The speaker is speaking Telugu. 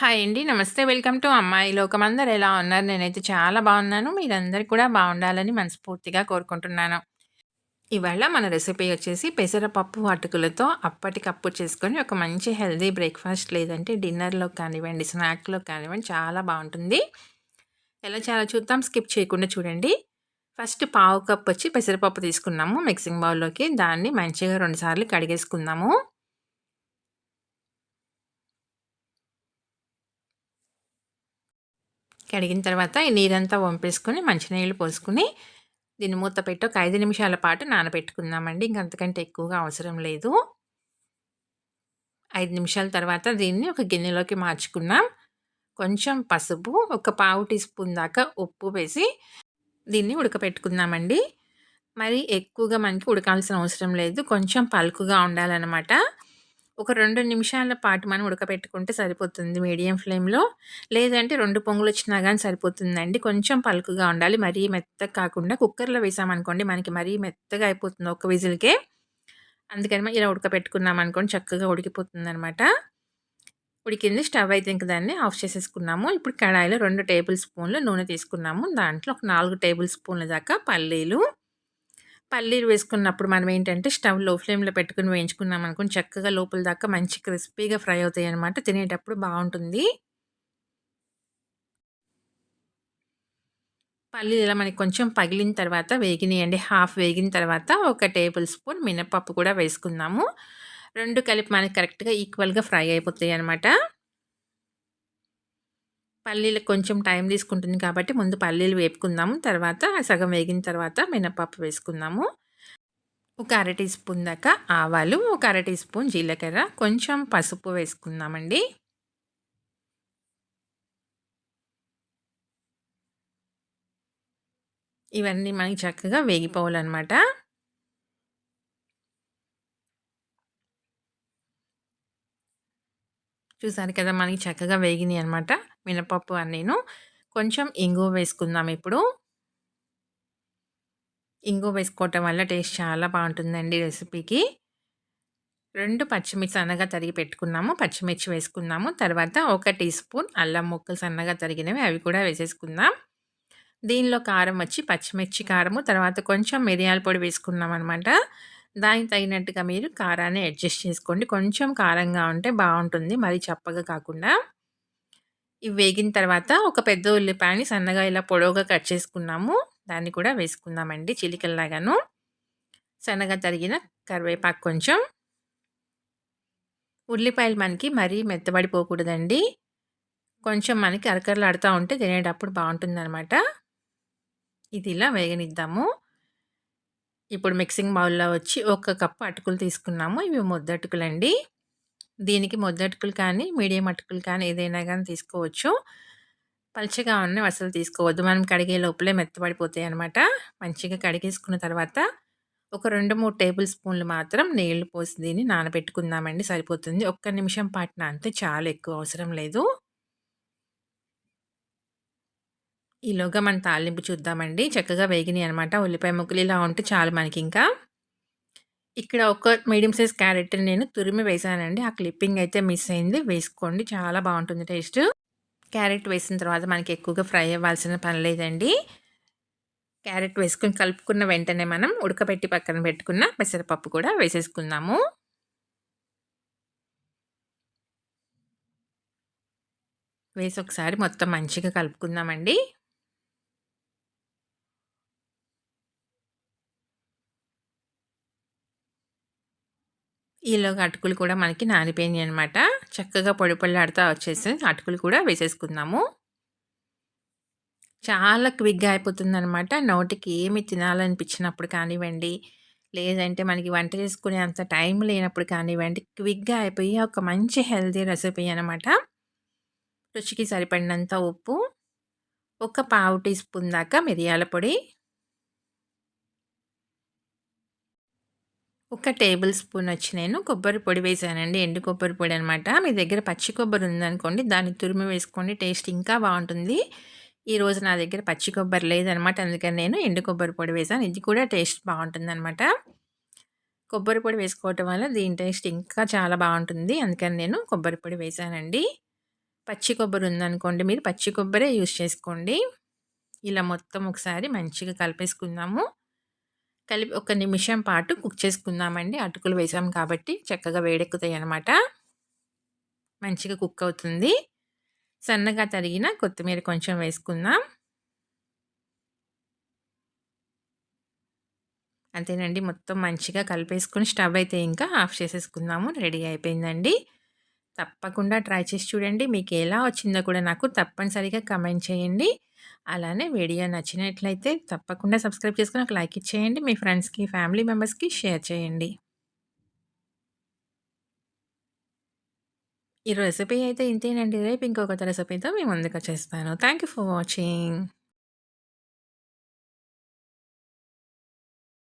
హాయ్ అండి. నమస్తే. వెల్కమ్ టు అమ్మాయి లోకం. అందరు ఎలా ఉన్నారు? నేనైతే చాలా బాగున్నాను. మీరందరూ కూడా బాగుండాలని మనస్ఫూర్తిగా కోరుకుంటున్నాను. ఇవాళ మన రెసిపీ వచ్చేసి పెసరపప్పు అటుకులతో అప్పటికప్పుడు చేసుకొని ఒక మంచి హెల్దీ బ్రేక్‌ఫాస్ట్ లేదంటే డిన్నర్‌లో కానివ్వండి, స్నాక్‌లో కానివ్వండి చాలా బాగుంటుంది. ఎలా చాలా చూద్దాం. స్కిప్ చేయకుండా చూడండి. ఫస్ట్ పావు కప్ వచ్చి పెసరపప్పు తీసుకున్నాము మిక్సింగ్ బౌల్‌లోకి. దాన్ని మంచిగా రెండుసార్లు కడిగేసుకుందాము. కడిగిన తర్వాత ఈ నీరంతా వంపేసుకొని మంచినీళ్ళు పోసుకొని దీన్ని మూత పెట్టి ఒక ఐదు నిమిషాల పాటు నానబెట్టుకుందామండి. ఇంకంతకంటే ఎక్కువగా అవసరం లేదు. ఐదు నిమిషాల తర్వాత దీన్ని ఒక గిన్నెలోకి మార్చుకున్నాం కొంచెం పసుపు ఒక పావు టీ స్పూన్ దాకా ఉప్పు వేసి దీన్ని ఉడకపెట్టుకుందామండి. మరి ఎక్కువగా మనకి ఉడకాల్సిన అవసరం లేదు. కొంచెం పలుకుగా ఉండాలన్నమాట. ఒక రెండు నిమిషాల పాటు మనం ఉడకపెట్టుకుంటే సరిపోతుంది మీడియం ఫ్లేమ్లో. లేదంటే రెండు పొంగులు వచ్చినా కానీ సరిపోతుందండి. కొంచెం పలుకుగా ఉండాలి. మరీ మెత్తగా కాకుండా కుక్కర్లో వేసామనుకోండి మనకి మరీ మెత్తగా అయిపోతుంది ఒక విజిల్కే. అందుకని ఇలా ఉడకబెట్టుకున్నాం అనుకోండి చక్కగా ఉడికిపోతుంది అనమాట ఉడికింది స్టవ్ అయితే ఇంక దాన్ని ఆఫ్ చేసేసుకున్నాము. ఇప్పుడు కడాయిలో రెండు టేబుల్ స్పూన్లు నూనె తీసుకున్నాము. దాంట్లో ఒక నాలుగు టేబుల్ స్పూన్ల దాకా పల్లీలు పల్లీలు వేసుకున్నప్పుడు మనం ఏంటంటే స్టవ్లో ఫ్లేమ్లో పెట్టుకుని వేయించుకున్నాం అనుకుని చక్కగా లోపల దాకా మంచి క్రిస్పీగా ఫ్రై అవుతాయి అనమాట తినేటప్పుడు బాగుంటుంది పల్లీలు ఇలా మనకి కొంచెం పగిలిన తర్వాత వేగినాయండి. హాఫ్ వేగిన తర్వాత ఒక టేబుల్ స్పూన్ మినపప్పు కూడా వేసుకుందాము. రెండు కలిపి మనకి కరెక్ట్గా ఈక్వల్గా ఫ్రై అయిపోతాయి అనమాట పల్లీలకు కొంచెం టైం తీసుకుంటుంది కాబట్టి ముందు పల్లీలు వేపుకుందాము. తర్వాత సగం వేగిన తర్వాత మినపప్పు వేసుకుందాము. ఒక అర టీ స్పూన్ దాకా ఆవాలు ఒక అర టీ స్పూన్ జీలకర్ర కొంచెం పసుపు వేసుకుందామండి. ఇవన్నీ మనకి చక్కగా వేగిపోవాలన్నమాట. చూసారు కదా! మనకి చక్కగా వేగినాయి అనమాట మినపప్పు నేను కొంచెం ఇంగువ వేసుకుందాం ఇప్పుడు. ఇంగువ వేసుకోవటం వల్ల టేస్ట్ చాలా బాగుంటుందండి రెసిపీకి. రెండు పచ్చిమిర్చి సన్నగా తరిగి పెట్టుకున్నాము. పచ్చిమిర్చి వేసుకున్నాము. తర్వాత ఒక టీ స్పూన్ అల్లం ముక్కలు సన్నగా తరిగినవి అవి కూడా వేసేసుకుందాం. దీనిలో కారం వచ్చి పచ్చిమిర్చి కారము తర్వాత కొంచెం మిరియాల పొడి వేసుకున్నాం అనమాట దానికి తగినట్టుగా మీరు కారాన్ని అడ్జస్ట్ చేసుకోండి. కొంచెం కారంగా ఉంటే బాగుంటుంది. మరి చప్పగా కాకుండా. ఇవి వేగిన తర్వాత ఒక పెద్ద ఉల్లిపాయని సన్నగా ఇలా పొడవుగా కట్ చేసుకున్నాము. దాన్ని కూడా వేసుకుందామండి చిలికల్లాగాను. సన్నగా తరిగిన కరివేపాకు కొంచెం. ఉల్లిపాయలు మనకి మరీ మెత్తబడిపోకూడదండి. కొంచెం మనకి అరకరలాడుతూ ఉంటే తినేటప్పుడు బాగుంటుందన్నమాట. ఇది ఇలా వేగనిద్దాము. ఇప్పుడు మిక్సింగ్ బౌల్లో వచ్చి ఒక కప్పు అటుకులు తీసుకున్నాము. ఇవి ముద్దటుకులండి. దీనికి ముద్దటుకులు కానీ మీడియం అటుకులు కానీ ఏదైనా కానీ తీసుకోవచ్చు. పలుచగా ఉన్నవి అసలు తీసుకోవద్దు. మనం కడిగే లోపలే మెత్తబడిపోతాయి అనమాట మంచిగా కడిగేసుకున్న తర్వాత ఒక రెండు మూడు టేబుల్ స్పూన్లు మాత్రం నీళ్ళు పోసి దీన్ని నానబెట్టుకుందామండి. సరిపోతుంది. ఒక్క నిమిషం పాటిన అంతే చాలా. ఎక్కువ అవసరం లేదు. ఈలోగా మన తాలింపు చూద్దామండి. చక్కగా వేగినాయి అనమాట ఉల్లిపాయ ముక్కలు ఇలా ఉంటే చాలు మనకి ఇంకా ఇక్కడ ఒక మీడియం సైజ్ క్యారెట్ నేను తురిమి వేసానండి. ఆ క్లిప్పింగ్ అయితే మిస్ అయింది. వేసుకోండి. చాలా బాగుంటుంది టేస్ట్. క్యారెట్ వేసిన తర్వాత మనకి ఎక్కువగా ఫ్రై అవ్వాల్సిన పని లేదండి. క్యారెట్ వేసుకొని కలుపుకున్న వెంటనే మనం ఉడకబెట్టి పక్కన పెట్టుకున్న పెసరపప్పు కూడా వేసేసుకుందాము. వేసి ఒకసారి మొత్తం మంచిగా కలుపుకుందామండి. ఈలోగా అటుకులు కూడా మనకి నానిపోయినాయి అనమాట చక్కగా పొడి పొళ్ళాడుతూ వచ్చేసి అటుకులు కూడా వేసేసుకుందాము. చాలా క్విక్గా అయిపోతుంది అనమాట నోటికి ఏమి తినాలనిపించినప్పుడు కానివ్వండి లేదంటే మనకి వంట చేసుకునే అంత టైం లేనప్పుడు కానివ్వండి క్విక్గా అయిపోయి ఒక మంచి హెల్తీ రెసిపీ అనమాట రుచికి సరిపడినంత ఉప్పు ఒక పావు టీ స్పూన్ దాకా మిరియాల పొడి ఒక టేబుల్ స్పూన్ వచ్చి నేను కొబ్బరి పొడి వేసానండి ఎండు కొబ్బరి పొడి అనమాట మీ దగ్గర పచ్చి కొబ్బరి ఉందనుకోండి దాన్ని తురిమి వేసుకోండి టేస్ట్ ఇంకా బాగుంటుంది. ఈరోజు నా దగ్గర పచ్చి కొబ్బరి లేదనమాట అందుకని నేను ఎండు కొబ్బరి పొడి వేసాను. ఇది కూడా టేస్ట్ బాగుంటుంది అనమాట కొబ్బరి పొడి వేసుకోవటం వల్ల దీని టేస్ట్ ఇంకా చాలా బాగుంటుంది అందుకని నేను కొబ్బరి పొడి వేసానండి. పచ్చి కొబ్బరి ఉందనుకోండి మీరు పచ్చి కొబ్బరే యూస్ చేసుకోండి. ఇలా మొత్తం ఒకసారి మంచిగా కలిపేసుకుందాము. కలిపి ఒక నిమిషం పాటు కుక్ చేసుకుందామండి. అటుకులు వేసాం కాబట్టి చక్కగా వేడెక్కుతాయి అన్నమాట మంచిగా కుక్ అవుతుంది. సన్నగా తరిగిన కొత్తిమీర కొంచెం వేసుకుందాం. అంతేనండి. మొత్తం మంచిగా కలిపేసుకుని స్టవ్ అయితే ఇంకా ఆఫ్ చేసేసుకుందాము. రెడీ అయిపోయిందండి. తప్పకుండా ట్రై చేసి చూడండి. మీకు ఎలా వచ్చిందో కూడా నాకు తప్పనిసరిగా కమెంట్ చేయండి. అలానే వీడియో నచ్చినట్లయితే తప్పకుండా సబ్స్క్రైబ్ చేసుకుని ఒక లైక్ ఇచ్చేయండి. మీ ఫ్రెండ్స్కి ఫ్యామిలీ మెంబర్స్కి షేర్ చేయండి. ఈ రెసిపీ అయితే ఇంతేనండి. రేపు ఇంకొక రెసిపీతో మేము ముందుకు వచ్చేస్తాను. Thank you for watching.